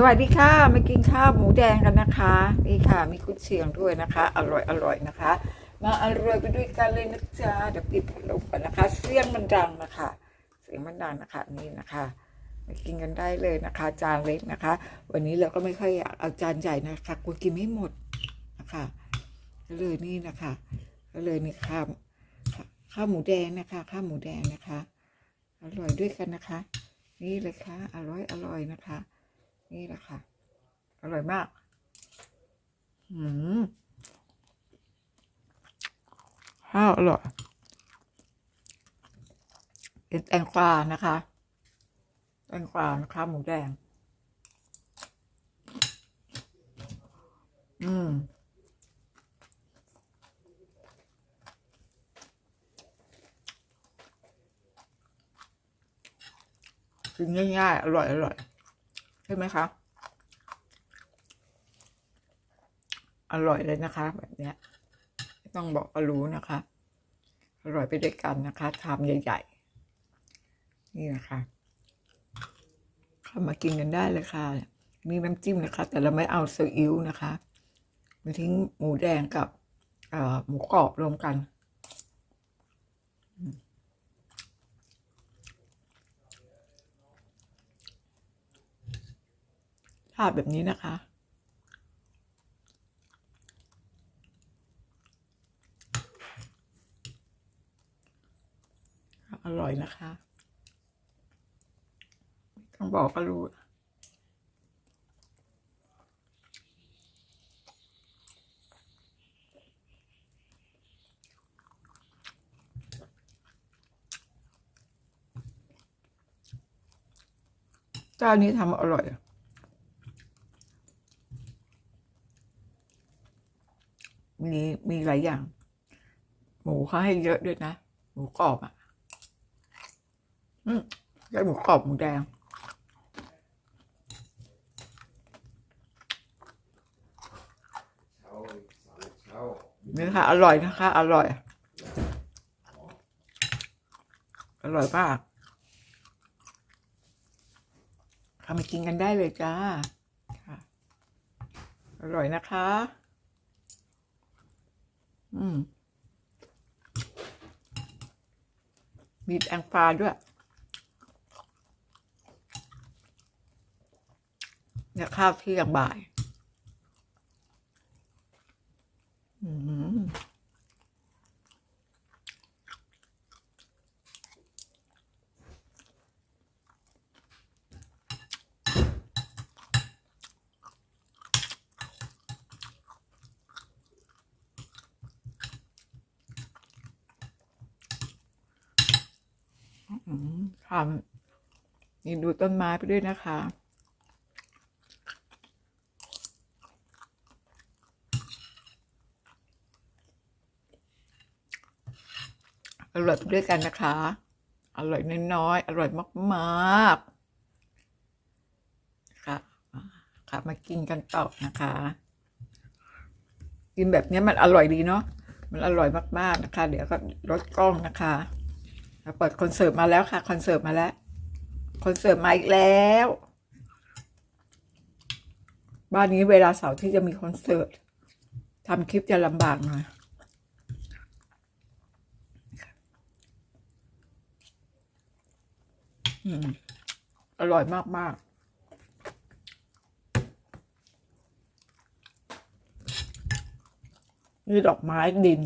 สวัสดีค่ะมากินข้าวหมูแดงกันนะคะนี่ค่ะมีกุนเชียงด้วยนะคะ อร่อยอร่อยนะคะ มาอร่อยไปด้วยกันเลยนะจ๊ะเดี๋ยวปิดพัดลมก่อนนะคะ เสียงมันดังนะคะ เสียงมันดังนะคะนี่นะคะมากินกันได้เลยนะคะ จานเล็กนะคะ วันนี้เราก็ไม่ค่อยอยากเอาจานใหญ่นะคะกลัวกินไม่หมดนะคะก็เลยนี่นะคะ ก็เลยนี่ข้าวข้าวหมูแดงนะคะข้าวหมูแดงนะคะ อร่อยด้วยกันนะคะ นี่เลยค่ะอร่อยอร่อยนะคะ นี่แหละค่ะ อร่อยมาก อืมข้าวอร่อยเป็นแตงกวานะคะ แตงกวานะคะ หมูแดง อืมกินง่ายๆ อร่อย อร่อย ใช่ไหมคะ อร่อยเลยนะคะ แบบเนี้ยไม่ต้องบอกก็รู้นะคะ อร่อยไปด้วยกันนะคะชามใหญ่ ๆ นี่นะคะเข้ามากินกันได้เลยค่ะ มีน้ำจิ้มนะคะ แต่เราไม่เอาซีอิ๊วนะคะมาทิ้งหมูแดงกับหมูกรอบรวมกัน ภาพแบบนี้นะคะ อร่อยนะคะต้องบอกก็รู้เจ้านี้ทำอร่อยอะ มีมีหลายอย่าง หมูเขาให้เยอะด้วยนะ หมูกรอบอะ อืมได้หมูกรอบหมูแดงนี่ค่ะ อร่อยนะคะ อร่อย อร่อยมากทำมากินกันได้เลยจ้า อร่อยนะคะ อืมมีแองฟ้าด้วย เนี่ยข้าวเที่ยงบ่าย อืมอืม ค่ะนี่ดูต้นไม้ไปด้วยนะคะ อร่อยไปด้วยกันนะคะ อร่อยน้อยๆอร่อยมากๆ ค่ะ ค่ะมากินกันต่อนะคะ กินแบบนี้มันอร่อยดีเนาะมันอร่อยมากๆนะคะ เดี๋ยวก็ลดกล้องนะคะ เปิดคอนเสิร์ตมาแล้วค่ะคอนเสิร์ตมาแล้วคอนเสิร์ตมาอีกแล้ว บ้านนี้เวลาเสาร์ที่จะมีคอนเสิร์ตทำคลิปจะลำบากหน่อยอืมอร่อยมากมากนี่ดอกไม้ดิน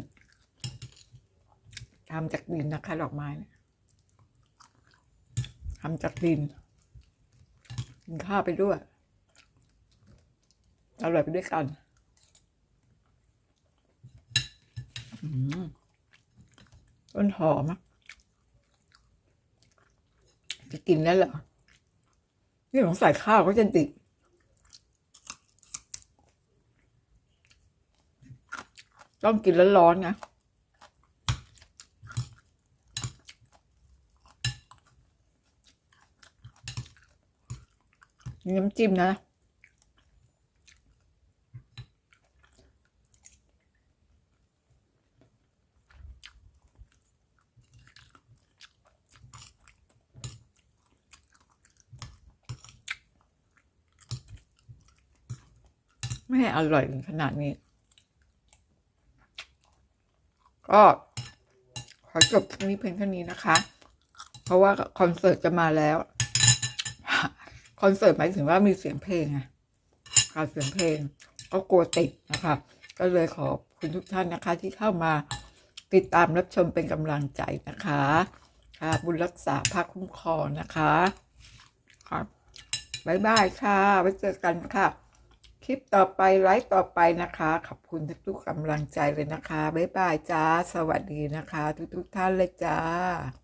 ทำจากดินนะคะ ดอกไม้ ทำจากดินกินข้าวไปด้วยอร่อยไปด้วยกันต้นหอมอะจะกินแล้วเหรอนี่ผมใส่ข้าวก็จะติดต้องกินแล้วร้อนๆนะ มีน้ำจิ้มนะ ไม่ให้อร่อยขนาดนี้ ก็ ขอจบคลิปนี้เพียงเท่านี้นะคะ เพราะว่าคอนเสิร์ตจะมาแล้ว คอนเสิร์ตหมายถึงว่ามีเสียงเพลงไงค่ะเสียงเพลงก็กลัวติดนะคะก็เลยขอบคุณทุกท่านนะคะ ที่เข้ามาติดตามรับชมเป็นกำลังใจนะคะค่ะบุญรักษาภาคคุ้มครองนะคะครับบายบายค่ะ ไว้เจอกันค่ะ คลิปต่อไปไลฟ์ต่อไปนะคะ ขอบคุณทุกๆกำลังใจเลยนะคะ บ๊ายบายจ้า สวัสดีนะคะ ทุกๆท่านเลยจ้า